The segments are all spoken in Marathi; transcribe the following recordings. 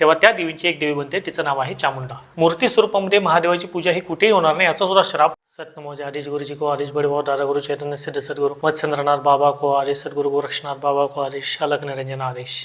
तेव्हा त्या देवीची एक देवी बनते तिचं नाव आहे चामुंडा. मूर्ती स्वरूपामध्ये महादेवाची पूजा ही कुठेही होणार नाही याचा सुद्धा श्राप. सतनमोजे आदेश गुरुजी को आदेश बडभाव दादा गुरु चैतन्य सिद्ध सद्गुरु मत्संद्रनाथ बाबा को आदेश सद्गुरु गोरक्षनाथ बाबा को आदेश शालक निरंजन आदेश.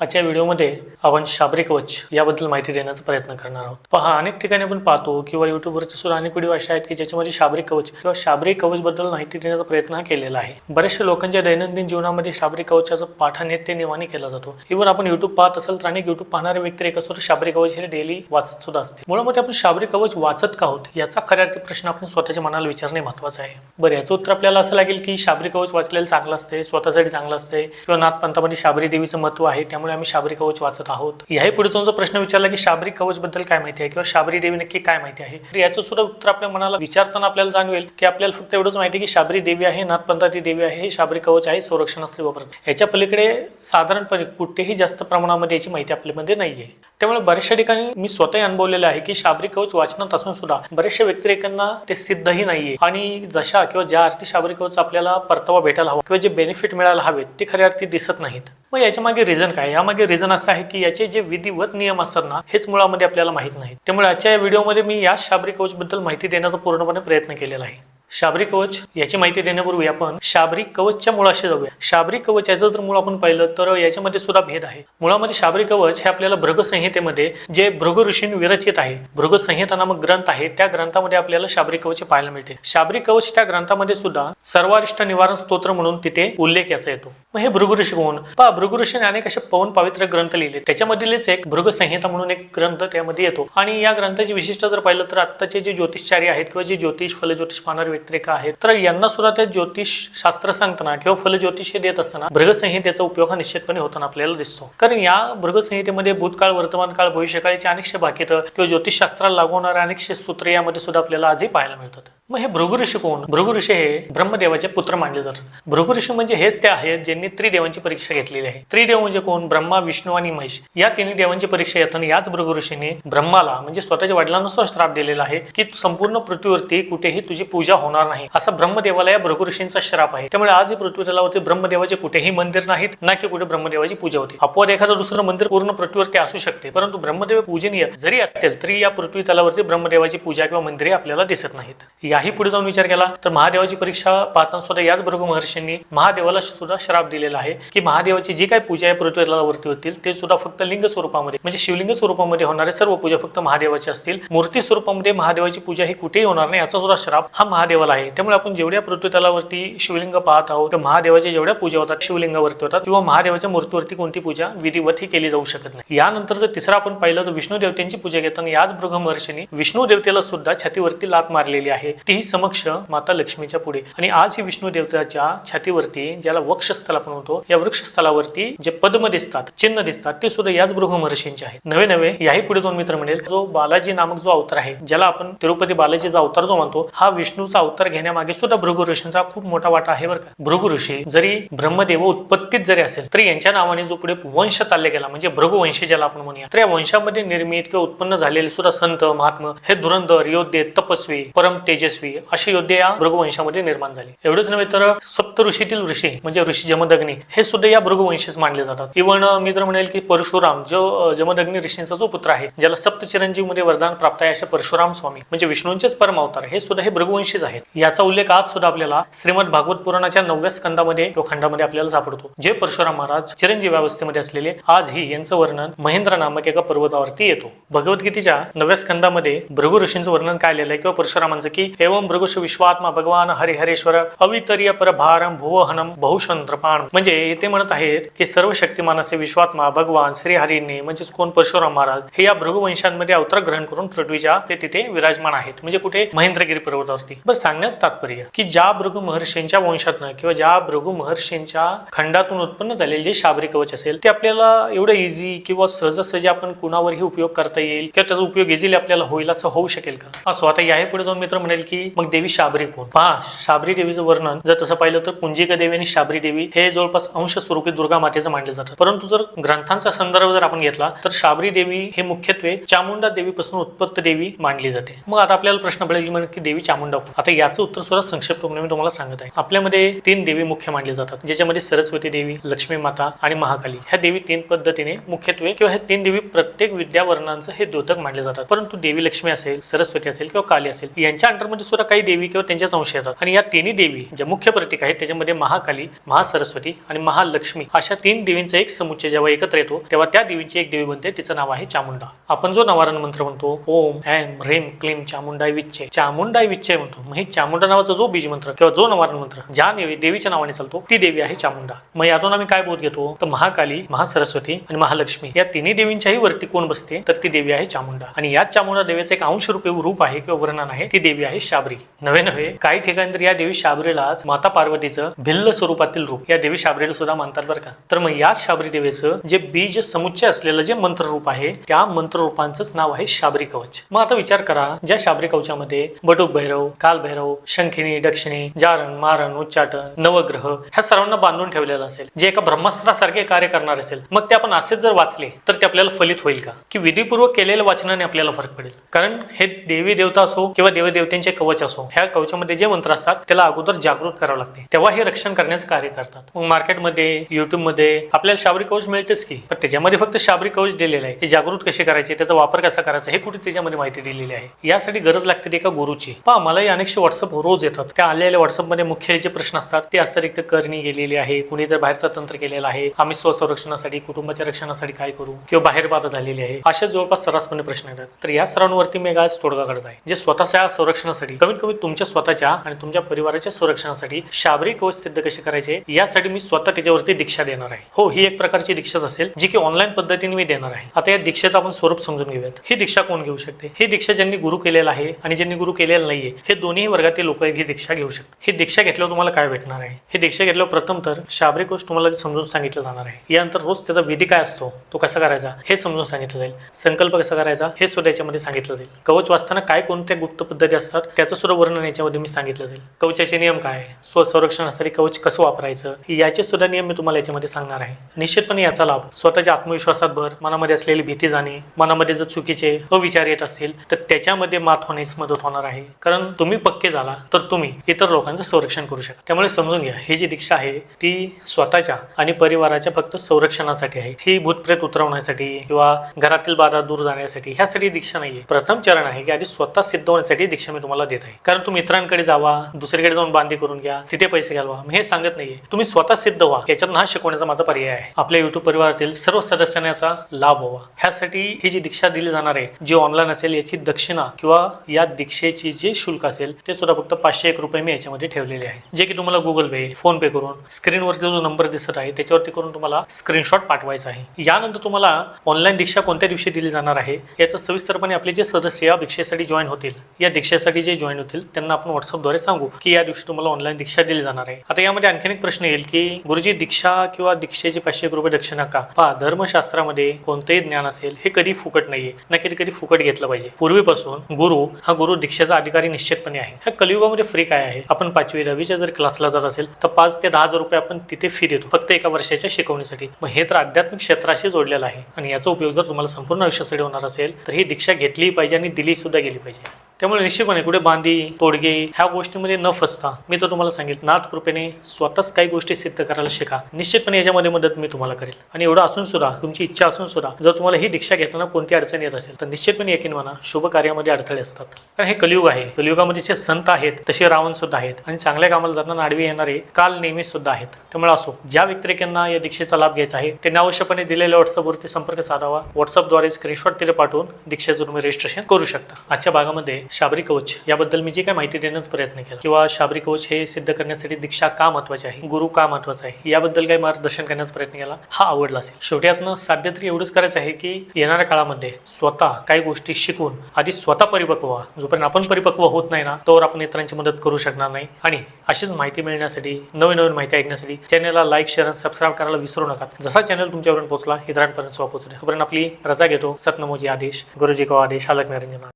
आजच्या व्हिडिओमध्ये आपण शाबरी कवच याबद्दल माहिती देण्याचा प्रयत्न करणार आहोत. पहा अनेक ठिकाणी आपण पाहतो किंवा युट्यूबवरती सुद्धा अनेक व्हिडिओ असे आहेत की ज्याच्यामध्ये शाबरी कवच किंवा शाबरी कवच बद्दल माहिती देण्याचा प्रयत्न हा केलेला आहे. बऱ्याचशा लोकांच्या दैनंदिन जीवनामध्ये शाबरी कवचाचा पाठ हा नित्य नियमाने केला जातो. इव्हन आपण युट्यूब पाहत असेल तर अनेक युट्यूब पाहणारे व्यक्ती एक असतो शाबरी कवच हे डेली वाचत सुद्धा असते मुळामध्ये आपण शाबरी कवच वाचत का आहोत याचा खऱ्या अर्थ प्रश्न आपण स्वतःच्या मनाला विचारणे महत्वाचं आहे. बरं याचं उत्तर आपल्याला असं लागेल की शाबरी कवच वाचलेलं चांगलं असते स्वतःसाठी चांगलं असते किंवा नाथपंथामध्ये शाबरी देवीचं महत्त्व आहे त्यामुळे आम्ही शाबरी कवच वाचत आहोत. याही पुढे जाऊन जो प्रश्न विचारला की शाबरी कवच बद्दल काय माहिती आहे किंवा शाबरी देवी नक्की काय माहिती आहे? तर याचं सुद्धा उत्तर आपल्या मनाला विचारताना आपल्याला जाणवेल की आपल्याला फक्त एवढंच माहिती की शाबरी देवी आहे नाथपंथाती देवी आहे हे शाबरी कवच आहे संरक्षणासाठी वापरत याच्या पलीकडे साधारणपणे कुठेही जास्त प्रमाणामध्ये याची माहिती आपल्यामध्ये नाहीये. त्यामुळे बऱ्याचशा ठिकाणी मी स्वतःही अनुभवलेलं आहे की शाबरी कवच वाचनात असून सुद्धा बऱ्याचशा व्यक्तिरेकांना ते सिद्धही नाहीये. आणि जशा किंवा ज्या अर्थी शाबरी कवच आपल्याला परतावा भेटायला हवा किंवा जे बेनिफिट मिळायला हवेत ते खऱ्या अर्थी दिसत नाहीत. मग याच्या मागे रिझन काय? यामागे रिझन असं आहे की याचे जे विधिवत नियम असतात ना हेच मुळामध्ये आपल्याला माहीत नाही त्यामुळे आजच्या या व्हिडिओमध्ये मी याच शाबरी कवच बद्दल माहिती देण्याचा पूर्णपणे प्रयत्न केलेला आहे. शाबरी कवच याची माहिती देण्यापूर्वी आपण शाबरी कवचच्या मुळाशी जाऊया. शाबरी कवच याचं जर मूळ आपण पाहिलं तर याच्यामध्ये सुद्धा भेद आहे. मुळामध्ये शाबरी कवच हे आपल्याला भृग संहितेमध्ये जे भृग ऋषीने विरचित आहे भृग संहिता नामक ग्रंथ आहे त्या ग्रंथामध्ये आपल्याला शाबरी कवच पाहायला मिळते. शाबरी कवच त्या ग्रंथामध्ये सुद्धा सर्वारिष्ट निवारण स्तोत्र म्हणून तिथे उल्लेख याचा येतो. मग हे भृगु ऋषी कोण? पहा भृगु ऋषीने अनेक असे पवन पवित्र ग्रंथ लिहिले. त्याच्यामधीलच एक भृग संहिता म्हणून एक ग्रंथ त्यामध्ये येतो. आणि या ग्रंथाची विशिष्ट जर पाहिलं तर आत्ताचे जे ज्योतिषचार्य आहेत किंवा जे ज्योतिष फलज्योतिष पाहणारे व्यक्तिरेखा आहेत. तर यांना सुद्धा ते ज्योतिष शास्त्र सांगताना किंवा फलज्योतिष हे देत असताना भृगसंहितेचा उपयोग हा निश्चितपणे होताना आपल्याला दिसतो. कारण या भृगसंहितेमध्ये भूतकाळ वर्तमान काळ भविष्यकाळीचे अनेकशे भाकित किंवा ज्योतिषशास्त्राला लागवणारे अनेकशे सूत्र यामध्ये सुद्धा आपल्याला आजही पाहायला मिळतात. मग हे भृगुऋषी कोण? भृगु ऋषी हे ब्रह्मदेवाचे पुत्र मानले जातात. भृगुऋषी म्हणजे हेच ते आहेत ज्यांनी त्रिदेवांची परीक्षा घेतलेली आहे. त्रिदेव म्हणजे कोण? ब्रह्मा विष्णू आणि महेश. या तिन्ही देवांची परीक्षा घेताना याच भृगुऋषीने ब्रह्माला म्हणजे स्वतःच्या वडिलांना सुद्धा श्राप दिलेला आहे की संपूर्ण पृथ्वीवरती कुठेही तुझी पूजा होणार नाही. असा ब्रह्मदेवाला या भृगुऋषींचा श्राप आहे. त्यामुळे आज पृथ्वीतलावरती ब्रह्मदेवाचे कुठेही मंदिर नाहीत ना की कुठे ब्रह्मदेवाची पूजा होती. अपवाद एखादं दुसरं मंदिर पूर्ण पृथ्वीवरती असू शकते परंतु ब्रह्मदेव पूजनीय जरी असतील तरी या पृथ्वी तलावरती ब्रह्मदेवाची पूजा किंवा मंदिरे आपल्याला दिसत नाहीत. याही पुढे जाऊन विचार केला तर महादेवाची परीक्षा पाहताना सुद्धा याच भृगु महर्षींनी महादेवाला सुद्धा श्राप दिलेला आहे की महादेवाची जी काही पूजा आहे पृथ्वी वरती होतील ते सुद्धा फक्त लिंग स्वरूपामध्ये म्हणजे शिवलिंग स्वरूपामध्ये होणारे सर्व पूजा फक्त महादेवाची असतील. मूर्ती स्वरूपामध्ये महादेवाची पूजा ही कुठेही होणार नाही याचा सुद्धा श्राप हा महादेवाला आहे. त्यामुळे आपण जेवढ्या पृथ्वीतलावरती शिवलिंग पाहत आहोत तर महादेवाच्या जेवढ्या पूजा होतात शिवलिंगावरती होतात किंवा महादेवाच्या मूर्तीवरती कोणती पूजा विधिवत ही केली जाऊ शकत नाही. यानंतर जर तिसरा आपण पाहिलं तर विष्णू देवतेची पूजा घेताना याच भृग महर्षीने विष्णू देवतेला सुद्धा छातीवरती लात मारलेली आहे. तीही समक्ष माता लक्ष्मीच्या पुढे. आणि आज ही विष्णू देवताच्या छातीवरती ज्याला वक्षस्थल आपण म्हणतो या वृक्षस्थलावरती जे पद्म दिसतात चिन्ह दिसतात ते सुद्धा याच भृग महर्षींचे आहेत. नवे नवे याही पुढे जाऊन मित्र म्हणेल जो बालाजी नामक जो अवतार आहे ज्याला आपण तिरुपती बालाजीचा अवतार जो म्हणतो हा विष्णूचा अवतार घेण्यामागे सुद्धा भृगु ऋषींचा खूप मोठा वाटा आहे बरं का. भृगु ऋषी जरी ब्रह्मदेव उत्पत्तीत जरी असेल तरी यांच्या नावाने जो पुढे वंश चालले गेला म्हणजे भृगुवंशी ज्याला आपण म्हणूया तर या वंशामध्ये निर्मित किंवा उत्पन्न झालेले सुद्धा संत महात्मा हे धुरंधर योद्धे तपस्वी परम तेजस्वी असे योद्धे या भृगुवंशामध्ये निर्माण झाली. एवढंच नव्हे तर सप्त ऋषीतील ऋषी म्हणजे ऋषी जमदग्नी हे सुद्धा या भृगुवंशीच मानले जातात. इव्हन मी तर म्हणेल की परशुराम जो जमदग्नी ऋषींचा जो पुत्र आहे ज्याला सप्त चिरंजीवमध्ये वरदान प्राप्त आहे असे परशुराम स्वामी म्हणजे विष्णूंचेच परम अवतार हे सुद्धा हे भृगुवंशीच आहेत. याचा उल्लेख आज सुद्धा आपल्याला श्रीमद भागवत पुराणाच्या नवव्या स्कंदामध्ये किंवा खंडामध्ये आपल्याला सापडतो जे परशुराम महाराज चिरंजीव अवस्थेमध्ये असलेले आजही यांचं वर्णन महेंद्र नामक एका पर्वतावरती येतो. भगवद्गीतेच्या नव्या स्कंदामध्ये भृगु ऋषींचं वर्णन काय आलेलं आहे किंवा परशुरामांचं की एवं भृगुष विश्वात्मा भगवान हरिहरेश्वर अवितर्य परभारम भुवहनम बहुशंत्रपाण म्हणजे ते म्हणत आहेत की सर्व शक्तिमान असे विश्वात्मा भगवान श्रीहरींनी म्हणजेच कोण परशुराम महाराज हे या भृगु वंशांमध्ये अवतार ग्रहण करून पृथ्वीच्या ते तिथे विराजमान आहेत. म्हणजे कुठे? महेंद्रगिरी पर्वतावरती. बरं सांगण्यास तात्पर्य की ज्या भृगु महर्षींच्या वंशातनं किंवा ज्या भृगु महर्षींच्या खंडातून उत्पन्न झालेले जे शाबरी कवच असेल ते आपल्याला एवढं इझी किंवा सहजासहजी आपण कुणावरही उपयोग करता येईल किंवा त्याचा उपयोग इझिली आपल्याला होईल असं होऊ शकेल का? असो आता याही पुढे जाऊन मित्र म्हणेल की की मग देवी शाबरी कोण? पहा शाबरी देवीचं वर्णन जर तसं पाहिलं तर पुंजिका देवी आणि शाबरी देवी हे जवळपास अंश स्वरूपी दुर्गा मातेचं मानले जातात परंतु जर ग्रंथांचा संदर्भ जर आपण घेतला तर शाबरी देवी हे मुख्यत्वे चामुंडा देवीपासून उत्पत्त देवी मानली जाते. मग आता आपल्याला प्रश्न पडेल म्हणजे की देवी चामुंडा कोण? आता याचं उत्तर सुद्धा संक्षिप्तपणे मी तुम्हाला सांगत आहे. आपल्यामध्ये तीन देवी मुख्य मानले जातात ज्याच्यामध्ये सरस्वती देवी लक्ष्मी माता आणि महाकाली. ह्या देवी तीन पद्धतीने मुख्यत्वे किंवा ह्या तीन देवी प्रत्येक विद्यावर्णांचं हे द्योतक मानले जातात. परंतु देवी लक्ष्मी असेल सरस्वती असेल किंवा काली असेल यांच्या अंडरमध्ये सुद्धा काही देवी किंवा त्यांच्या अंश येतात. आणि या तिन्ही देवी ज्या मुख्य प्रतीक आहेत त्याच्यामध्ये महाकाली महासरस्वती आणि महालक्ष्मी अशा तीन देवींचा एक समुच्चय जेव्हा एकत्र येतो तेव्हा त्या देवीची एक देवी बनते. तिचं नाव आहे चामुंडा. आपण जो नवारण मंत्र म्हणतो ओम ऐम ह्रीम क्लीम चामुंडाय विच्चे चामुंडाय विच्छे म्हणतो. मग हे चामुंडा नावाचा जो बीज मंत्र किंवा जो नवारण मंत्र ज्या देवी देवीच्या नावाने चालतो ती देवी आहे चामुंडा. मग यातून आम्ही काय बोध घेतो? तर महाकाली महासरस्वती आणि महालक्ष्मी या तिन्ही देवींच्याही वरती कोण बसते? तर ती देवी आहे चामुंडा. आणि या चामुंडा देवीचं एक अंशरूपी रूप आहे किंवा वर्णन आहे ती देवी आहे शाबरी. नवे नव्हे. काही ठिकाणी तर या देवी शाबरीलाच माता पार्वतीचं भिल्ल स्वरूपातील रूप या देवी शाबरीला सुद्धा मानतात बरं का. तर मग या शाबरी देवीचं जे बीज समुच्चय असलेलं जे मंत्र रूप आहे त्या मंत्र रूपांचंच नाव आहे शाबरी कवच. मग आता विचार करा ज्या शाबरी कवचामध्ये बटुक भैरव काल भैरव शंखिनी दक्षिणी जारण मारण उच्चाटन नवग्रह ह्या सर्वांना बांधून ठेवलेलं असेल जे एका ब्रह्मास्त्रासारखे कार्य करणार असेल मग ते आपण असेच जर वाचले तर ते आपल्याला फलित होईल का? की विधीपूर्वक केलेल्या वाचनाने आपल्याला फरक पडेल. कारण हे देवी देवता असो किंवा देवदेवतेंचे कवच असो. ह्या कवचामध्ये जे मंत्र असतात त्याला अगोदर जागृत करावं लागते. तेव्हा हे रक्षण करण्याचं कार्य करतात. मग मार्केटमध्ये युट्यूबमध्ये आपल्याला शाबरी कवच मिळतेच की. पण त्याच्यामध्ये फक्त शाबरी कवच दिलेलं आहे. हे जागृत कसे करायचे त्याचा वापर कसा करायचा हे कुठे त्याच्यामध्ये माहिती दिलेली आहे? यासाठी गरज लागते एका गुरुची. पण मलाही अनेकशे व्हॉट्सअप रोज येतात. त्या आलेल्या व्हॉट्सअपमध्ये मुख्य जे प्रश्न असतात ते अतिरिक्त करणी गेलेली आहे. कुणी तर बाहेरचं तंत्र केलेलं आहे. आम्ही स्वसंरक्षणासाठी कुटुंबाच्या रक्षणासाठी काय करू? किंवा बाहेर बाधा झालेली आहे. अशा जवळपास सर्रासपणे प्रश्न येतात. तर या सरांवरती मी आज तोडगा करत आहे. जे स्वतःच्या संरक्षणासाठी कमीत कमी तुमच्या स्वतःच्या आणि तुमच्या परिवाराच्या संरक्षणासाठी शाबरी कवच सिद्ध कसे करायचे यासाठी मी स्वतः त्याच्यावरती दीक्षा देणार आहे. हो ही एक प्रकारची दीक्षाच असेल जी की ऑनलाईन पद्धतीने मी देणार आहे. आता या दीक्षेचं आपण स्वरूप समजून घेऊयात. ही दीक्षा कोण घेऊ शकते? ही दीक्षा ज्यांनी गुरु केलेला आहे आणि ज्यांनी गुरु केलेला नाहीये हे दोन्ही वर्गातील लोक ही दीक्षा घेऊ शकतात. ही दीक्षा घेतल्यावर तुम्हाला काय भेटणार आहे? ही दीक्षा घेतल्यावर प्रथम तर शाबरी कोश तुम्हाला समजून सांगितलं जाणार आहे यानंतर रोज त्याचा विधी काय असतो तो कसा करायचा हे समजून सांगितलं जाईल. संकल्प कसा करायचा हे सुद्धा याच्यामध्ये सांगितलं जाईल. कवच वाचताना काय कोणत्या गुप्त पद्धती असतात त्याचं सुद्धा वर्णन याच्यामध्ये मी सांगितलं जाईल. कवचाचे नियम काय? स्वसंरक्षणासाठी कवच कसं वापरायचं? याचे सुद्धा नियम मी तुम्हाला याच्यामध्ये सांगणार आहे. निश्चितपणे याचा लाभ. स्वतःच्या आत्मविश्वासात भर मनामध्ये असलेली भीती जाणे मनामध्ये जर चुकीचे अविचार येत असतील तर त्याच्यामध्ये मात होण्यास मदत होणार आहे. कारण तुम्ही पक्के झाला तर तुम्ही इतर लोकांचं संरक्षण करू शकता. त्यामुळे समजून घ्या ही जी दीक्षा आहे ती स्वतःच्या आणि परिवाराच्या फक्त संरक्षणासाठी आहे. ही भूतप्रेत उतरवण्यासाठी किंवा घरातील बाधा दूर जाण्यासाठी ह्यासाठी दीक्षा नाहीये. प्रथम चरण आहे की आधी स्वतः सिद्ध होण्यासाठी दीक्षा मी तुम्हाला देत आहे. कारण तुम्ही इतरांकडे जावा दुसरीकडे जाऊन बांधी करून घ्या तिथे पैसे घालवा. मी हे सांगत नाहीये. तुम्ही स्वतः सिद्ध व्हा. याच्यात हा शिकवण्याचा माझा पर्याय आहे. आपल्या युट्यूब परिवारातील सर्व सदस्यांना याचा लाभ व्हावा. ह्यासाठी ही जी दीक्षा दिली जाणार आहे जी ऑनलाईन असेल याची दक्षिणा किंवा या दीक्षेची जे शुल्क असेल ते सुद्धा फक्त पाचशे एक रुपये मी याच्यामध्ये ठेवलेले आहे. जे की तुम्हाला गुगल पे फोन पे करून स्क्रीनवरती जो नंबर दिसत आहे त्याच्यावरती करून तुम्हाला स्क्रीनशॉट पाठवायचा आहे. यानंतर तुम्हाला ऑनलाईन दीक्षा कोणत्या दिवशी दिली जाणार आहे याचं सविस्तरपणे आपले जे सदस्य या दीक्षेसाठी जॉईन होतील या दीक्षेसाठी जे जॉईन होतील त्यांना आपण व्हॉट्सअपद्वारे सांगू की या दिवशी तुम्हाला ऑनलाईन दीक्षा दिली जाणार आहे. आता यामध्ये आणखीन एक प्रश्न येईल की गुरुजी दीक्षा किंवा दीक्षेचे पाचशे एक रुपये दक्षिणा का? पहा धर्मशास्त्रामध्ये कोणतेही ज्ञान असेल हे कधी फुकट नाहीये. ना कधी कधी फुकट घेतलं पाहिजे. पूर्वीपासून गुरु हा गुरु दीक्षेचा अधिकारी निश्चितपणे आहे. ह्या कलियुगामध्ये फ्री काय आहे? आपण पाचवी दहावीच्या जर क्लासला जात असेल तर पाच ते दहा हजार रुपये आपण तिथे फी देतो फक्त एका वर्षाच्या शिकवणीसाठी. मग हे तर आध्यात्मिक क्षेत्राशी जोडलेलं आहे. आणि याचा उपयोग जर तुम्हाला संपूर्ण आयुष्यासाठी होणार असेल तर ही दीक्षा घेतली पाहिजे आणि दिली सुद्धा गेली पाहिजे. त्यामुळे निश्चितपणे कुठे बांधी तोडगे ह्या गोष्टीमध्ये न फसता मी तर तुम्हाला सांगेल नाथ कृपेने स्वतःच काही गोष्टी सिद्ध करायला शिका. निश्चितपणे याच्यामध्ये मदत मी तुम्हाला करेल. आणि एवढं असून सुद्धा तुमची इच्छा असून सुद्धा जर तुम्हाला ही दीक्षा घेताना कोणती अडचण येत असेल तर निश्चितपणे यकीन म्हणा शुभ कार्यामध्ये अडथळे असतात. कारण हे कलियुग आहे. कलियुगामध्ये जे संत आहेत तसे रावण सुद्धा आहेत. आणि चांगल्या कामाला जाताना आडवी येणारे काल नेहमी सुद्धा आहेत. त्यामुळे असो ज्या व्यतिरेकांना या दीक्षेचा लाभ घ्यायचा आहे त्यांनी आवश्यकपणे दिलेल्या व्हॉट्सअपवरती संपर्क साधावा. व्हॉट्सअपद्वारे स्क्रीनशॉट तिथे पाठवून दीक्षेचं तुम्ही रजिस्ट्रेशन करू शकता. आजच्या भागामध्ये शाबरी कवच याबद्दल मी जी काय माहिती देण्याचा प्रयत्न केला किंवा शाबरी कवच हे सिद्ध करण्यासाठी दीक्षा का महत्वाची आहे गुरु का महत्त्वाचा आहे याबद्दल काही मार्गदर्शन करण्याचा प्रयत्न केला हा आवडला असेल. शेवटी यातनं साध्य तरी एवढंच करायचं आहे की येणाऱ्या काळामध्ये स्वतः काही गोष्टी शिकून आधी स्वतः परिपक्व व्हा. जोपर्यंत आपण परिपक्व होत नाही ना तोवर आपण इतरांची मदत करू शकणार नाही. आणि अशीच माहिती मिळण्यासाठी नवीन नवीन माहिती ऐकण्यासाठी चॅनलला लाईक शेअर आणि सबस्क्राईब करायला विसरू नका. जसा चॅनल तुमच्यापर्यंत पोहोचला इतरांपर्यंत पोहोचले. तोपर्यंत आपली रजा घेतो. सतनमोजी आदेश गुरुजी को आदेश अलग निरंजना